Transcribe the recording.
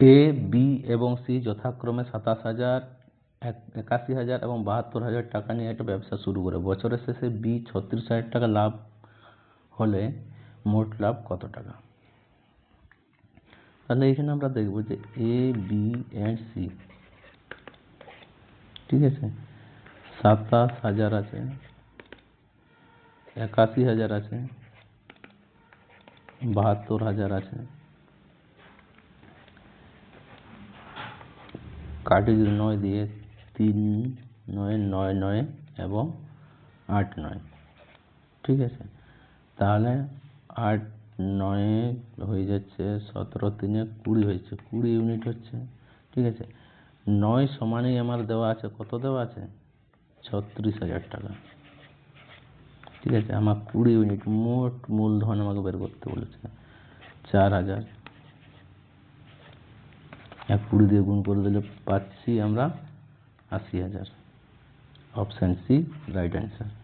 A B এবং C যথাক্রমে সাতাশ হাজার, এক- একাশি হাজার এবং বাহাত্তর হাজার টাকা নিয়ে একটা ব্যবসা শুরু করে। বছরের শেষে বি ছত্রিশ হাজার টাকা লাভ হলে মোট লাভ কত টাকা? তাহলে এখানে আমরা দেখব যে এ বি অ্যান্ড সি ঠিক আছে? সাতাশ হাজার আছে, একাশি হাজার আছে, বাহাত্তর হাজার আছে যদি নয় দিয়ে তিন, নয় নয় নয় এবং আট, নয়। ঠিক আছে? তাহলে আট, নয়ে হয়ে যাচ্ছে সতেরো, তিনে কুড়ি হয়েছে। কুড়ি ইউনিট হচ্ছে। ঠিক আছে? নয় সমানেই আমার দেওয়া আছে। কত দেওয়া আছে? ছত্রিশ হাজার টাকা। ঠিক আছে? আমার কুড়ি ইউনিট মোট মূলধন আমাকে বের করতে বলেছে। চার হাজার। এক কুড়ি দিয়ে গুণ করে দিলে পাচ্ছি আমরা আশি হাজার। Option C right answer